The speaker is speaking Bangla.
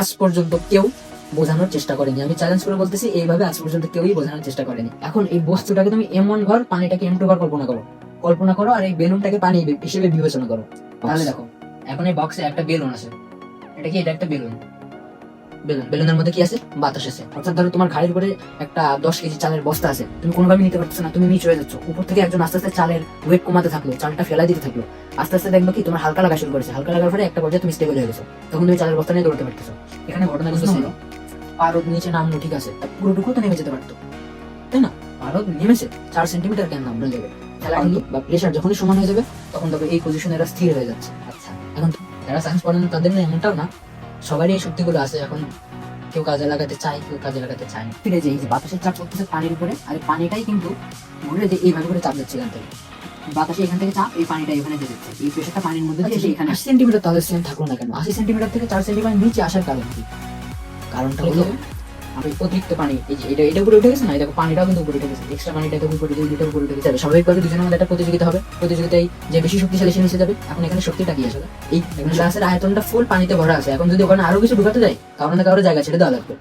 আজ পর্যন্ত কেউ বোঝানোর চেষ্টা করেনি। আমি চ্যালেঞ্জ করে বলতেছি এইভাবে আজ পর্যন্ত কেউই বোঝানোর চেষ্টা করেনি। এখন এই বস্তুটাকে তুমি এমন ঘর পানিটাকে এম টু ঘর কল্পনা করো। কল্পনা করো আর এই বেলুনটাকে পানি হিসেবে বিবেচনা করো। তাহলে দেখো এখন এই বক্সে একটা বেলুন আছে। এটা কি? এটা একটা বেলুন। বেলুন বেলুনের মধ্যে কি আছে? বাতাস আছে। অর্থাৎ ধরো তোমার ঘাড়ির উপরে একটা দশ কেজি চালের বস্তা আছে। তুমি কোনোভাবে নিতে পারছ না তুমি নিচে হয়ে যাচ্ছ। উপর থেকে একজন আস্তে আস্তে চালের ওয়েট কমাতে থাকল চালটা ফেলা দিতে থাকল। আস্তে আস্তে দেখবে কি তোমার হালকা লাগা শুরু করেছে। হালকা লাগার পরে একটা পর্যায়ে তুমি স্টেবল হয়ে গেছো। তখন তুমি চালের বস্তা নিয়ে দৌড়তে পারতেছো। এখানে ঘটনা কিন্তু হলো পারদ নিচে নামলো ঠিক আছে। পুরোটুকু তো নেমে যেতে পারতো। তাই না? পারদ নেমেছে। চার সেন্টিমিটার কেন নামলো যাবে খেলা কিন্তু বা প্রেশার যখনই সমান হয়ে যাবে তখন তবে এই পজিশনে এরা স্থির হয়ে যাচ্ছে। আচ্ছা এখন যারা সায়েন্স পড়েন তাদের না এমনটাও না। সবারই এই শক্তিগুলো আছে এখন কেউ কাজে লাগাতে চায় কেউ কাজে লাগাতে চায় না। ফিরে যে এই যে বাতাসের চাপ করতেছে পানির উপরে আর এই পানিটাই কিন্তু ঘুরে যে এইভাবে করে চাপ যাচ্ছে এখান থেকে। বাতাসে এখান থেকে চাপ এই পানিটা এখানে যাচ্ছে। এই প্রেশারটা পানির মধ্যে দিয়ে এসে এখানে আশি সেন্টিমিটার তাহলে সেম থাকল না কেন? আশি সেন্টিমিটার থেকে চার সেন্টিমিটার নিচে আসার কারণ কি? কারণটা হলো আমি অতিরিক্ত পানি, এই যে এটা এটা উপরে উঠে গেছে না? দেখো, পানিটাও কিন্তু উপরে উঠে গেছে। এক্সট্রা পানিটা এটা উপরে উঠে এটা উপরে উঠে গেছে। স্বাভাবিকভাবে দুজনের মধ্যে একটা প্রতিযোগিতা হবে। প্রতিযোগিতায় যে বেশি শক্তিশালী সে নিচে যাবে। এখন এখানে শক্তিটা কি আসলে? এই গ্লাসের আয়তনটা ফুল পানিতে ভরা আছে। এখন যদি ওখানে আরও কিছু ঢুকাতে যায় কারণ না কারও জায়গা ছেড়ে দেওয়া লাগবে।